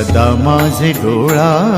सदा माझे डोळा